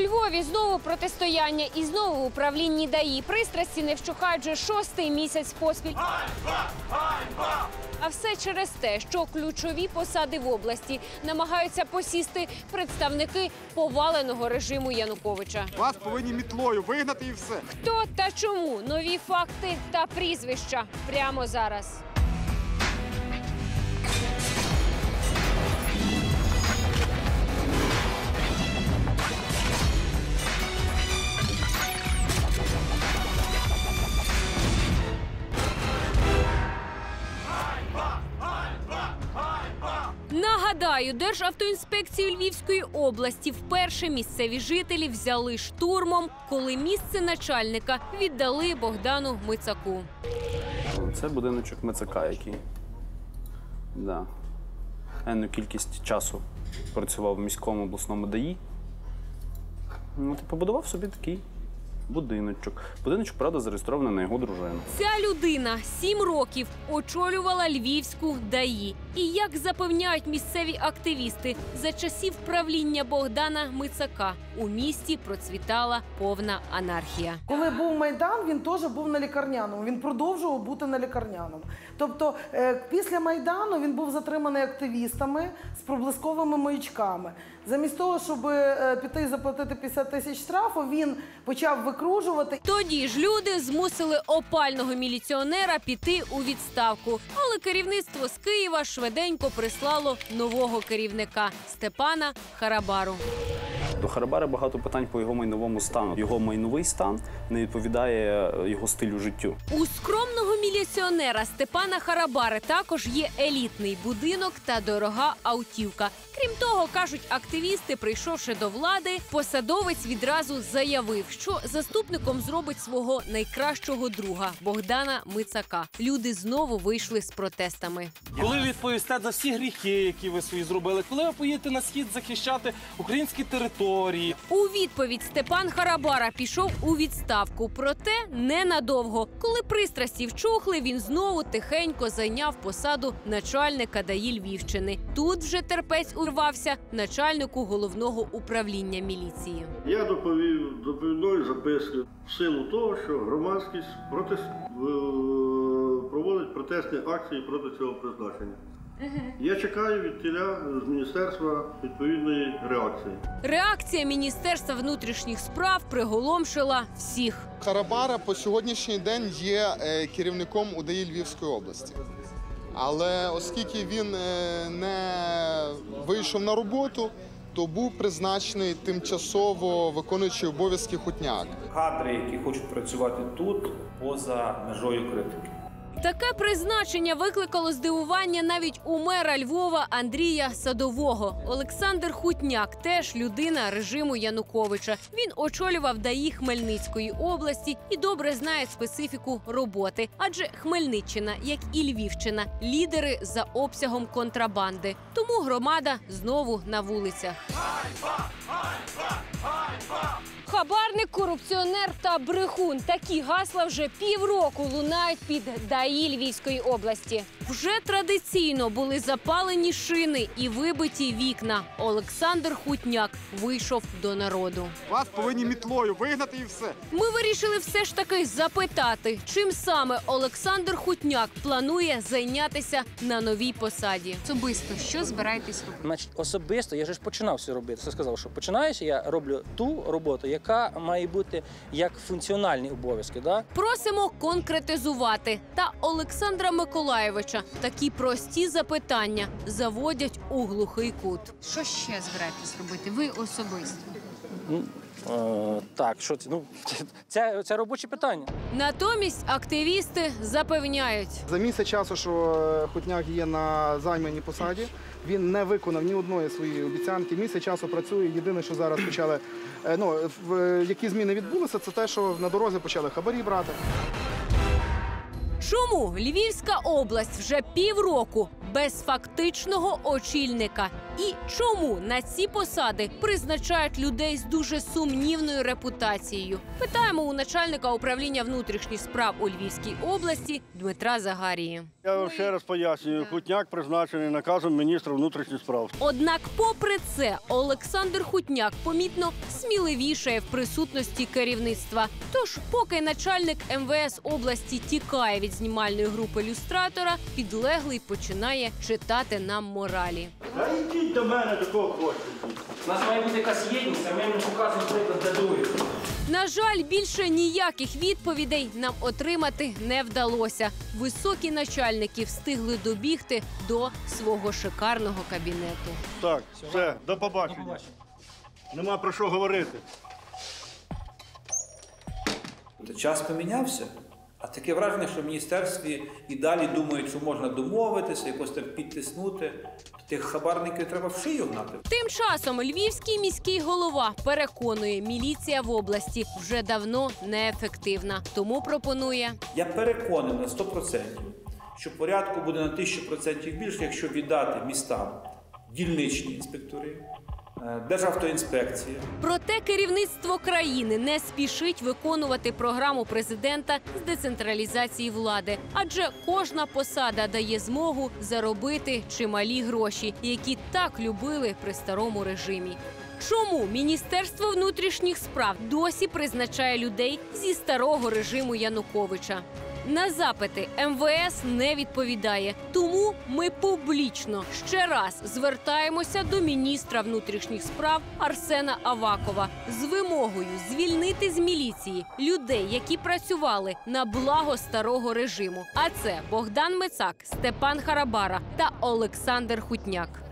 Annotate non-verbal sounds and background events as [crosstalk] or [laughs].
У Львові знову протистояння і знову в управлінні ДАІ. Пристрасті не вщухають вже шостий місяць поспіль. А все через те, що ключові посади в області намагаються посісти представники поваленого режиму Януковича. Вас повинні мітлою вигнати і все. Хто та чому нові факти та прізвища прямо зараз. Нагадаю, Державтоінспекцію Львівської області вперше місцеві жителі взяли штурмом, коли місце начальника віддали Богдану Мицаку. Це будиночок Мицака, який да. енну кількість часу працював в міському обласному ДАІ. Ну, ти побудував собі такий будиночок. Будиночок, правда, зареєстрований на його дружину. Ця людина сім років очолювала львівську ДАІ. І як запевняють місцеві активісти, за часів правління Богдана Мицака у місті процвітала повна анархія. Коли був майдан, він теж був на лікарняному. Він продовжував бути на лікарняному. Тобто, е, після майдану він був затриманий активістами з проблисковими маячками. Замість того, щоб е, піти і заплатити 50 тисяч штрафу, він почав викружувати. Тоді ж люди змусили опального міліціонера піти у відставку. Але керівництво з Києва швиденько прислало нового керівника Степана Харабару. До Харабара багато питань по його майновому стану. Його майновий стан не відповідає е, його стилю життю. У скромного міліціонера Степана Харабари також є елітний будинок та дорога автівка. Крім того, кажуть активісти, прийшовши до влади, посадовець відразу заявив, що заступником зробить свого найкращого друга Богдана Мицака. Люди знову вийшли з протестами. Коли відповісте за всі гріхи, які ви свої зробили, коли ви поїдете на схід захищати українські території, У відповідь Степан Харабара пішов у відставку, проте ненадовго. Коли пристрасті вчухли, він знову тихенько зайняв посаду начальника ДАІ Львівщини. Тут вже терпець урвався начальнику головного управління міліції. Я доповів доповідної записки в силу того, що громадськість протест... проводить протестні акції проти цього призначення. Я чекаю від тіля з міністерства відповідної реакції. Реакція міністерства внутрішніх справ приголомшила всіх. Харабара по сьогоднішній день є е, керівником УДАІ Львівської області. Але оскільки він е, не вийшов на роботу, то був призначений тимчасово виконуючий обов'язки хутняк. кадри, які хочуть працювати тут, поза межою критики. Таке призначення викликало здивування навіть у мера Львова Андрія Садового. Олександр Хутняк теж людина режиму Януковича. Він очолював ДАІ Хмельницької області і добре знає специфіку роботи. Адже Хмельниччина, як і Львівщина, лідери за обсягом контрабанди. Тому громада знову на вулицях. Хабарник, корупціонер та брехун. Такі гасла вже півроку лунають під ДАІ Львівської області. Вже традиційно були запалені шини і вибиті вікна. Олександр Хутняк вийшов до народу. Вас повинні мітлою вигнати і все. Ми вирішили все ж таки запитати, чим саме Олександр Хутняк планує зайнятися на новій посаді. Особисто що збираєтесь робити? Значить, особисто я ж починав все робити. Це сказав, що починаєш, я роблю ту роботу, яка має бути як функціональні обов'язки. Да? Просимо конкретизувати. Та Олександра Миколаєвича такі прості запитання заводять у глухий кут. Що ще збираєтесь робити? Ви особисто? Ну, е, так, що це? Ну, [laughs] це, це робоче питання. Натомість активісти запевняють. За місяць часу, що е, Хутняк є на займаній посаді, він не виконав ні одної своєї обіцянки. Місяць часу працює. Єдине, що зараз почали, е, ну які зміни відбулися, це те, що на дорозі почали хабарі брати. Чому Львівська область вже півроку без фактичного очільника І чому на ці посади призначають людей з дуже сумнівною репутацією? Питаємо у начальника управління внутрішніх справ у Львівській області Дмитра Загарії. Я вам ще раз пояснюю, Хутняк призначений наказом міністра внутрішніх справ. Однак, попри це, Олександр Хутняк помітно сміливішає в присутності керівництва. Тож, поки начальник МВС області тікає від знімальної групи люстратора, підлеглий починає читати нам моралі. Та йдіть до мене, до кого хочете. У нас має бути якась єдність, а ми їм показуємо приклад для других. На жаль, більше ніяких відповідей нам отримати не вдалося. Високі начальники встигли добігти до свого шикарного кабінету. Так, все, до побачення. Нема про що говорити. Час помінявся, таке враження, що в міністерстві і далі думають, що можна домовитися, якось так підтиснути. Тих хабарників треба в шию гнати. Тим часом львівський міський голова переконує, міліція в області вже давно неефективна, тому пропонує Я переконаний на 100%, що порядку буде на 1000% більше, якщо віддати містам дільничні інспектори, е, Державтоінспекція. Проте керівництво країни не спішить виконувати програму президента з децентралізації влади, адже кожна посада дає змогу заробити чималі гроші, які так любили при старому режимі. Чому Міністерство внутрішніх справ досі призначає людей зі старого режиму Януковича? На запити МВС не відповідає, тому ми публічно ще раз звертаємося до міністра внутрішніх справ Арсена Авакова з вимогою звільнити з міліції людей, які працювали на благо старого режиму. А це Богдан Мицак, Степан Харабара та Олександр Хутняк.